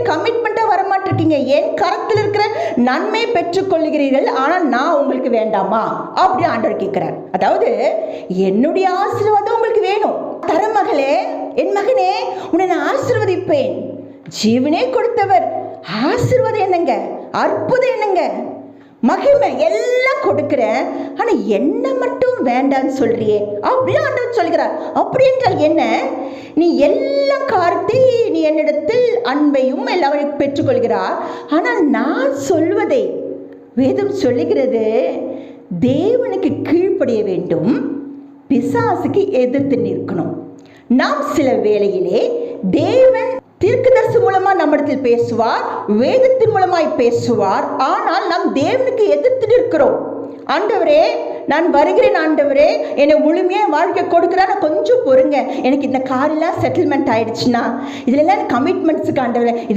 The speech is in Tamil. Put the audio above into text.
என்கிட்ட கமிட்மெண்ட்டாக வரமாட்டிருக்கீங்க. என் கரத்தில் இருக்கிற நன்மை பெற்றுக்கொள்கிறீர்கள். ஆனால் நான் உங்களுக்கு வேண்டாமா? அப்படி ஆண்டவர் கேட்கிறார். அதாவது என்னுடைய ஆசீர்வாதம் உங்களுக்கு வேணும். தரமகளே என் மகனே உன்னை நான் ஆசீர்வதிப்பேன். ஜீவனே கொடுத்தவர். ஆசீர்வாதம் என்னங்க? அற்புதம் என்னங்க? மகிமை எல்லாம் கொடுக்கிறேன். ஆனா என்ன மட்டும் வேண்டான்னு சொல்றியே? அப்படின்னு ஆண்டவர் சொல்கிறார். அப்படி என்றால் என்ன? நீ எல்லா காரத்தையும் என்னிடத்தில் அன்பையும் எல்லாவற்றையும் பெற்றுக்கொள்கிறார். ஆனால் நான் சொல்வதை வேதம் சொல்லுகிறது தேவனுக்கு கீழ்ப்படிய வேண்டும் பிசாசுக்கு எதிர்த்து நிற்கணும். நாம் சில வேளையிலே தேவன் தீர்க்கதரிசி மூலமா நம்மிடத்தில் பேசுவார் வேதத்தின் மூலமாய் பேசுவார். ஆனால் நாம் தேவனுக்கு எதிர்த்து நிற்கிறோம். ஆண்டவரே நான் வருகிறேன் ஆண்டவரே. என்னை முழுமையா வாழ்க்கை கொடுக்குறா கொஞ்சம் பொறுங்க. எனக்கு இந்த காரெல்லாம் செட்டில்மெண்ட் ஆயிடுச்சுன்னா இதுல எல்லாம் கமிட்மெண்ட்ஸுக்கு ஆண்டவரே.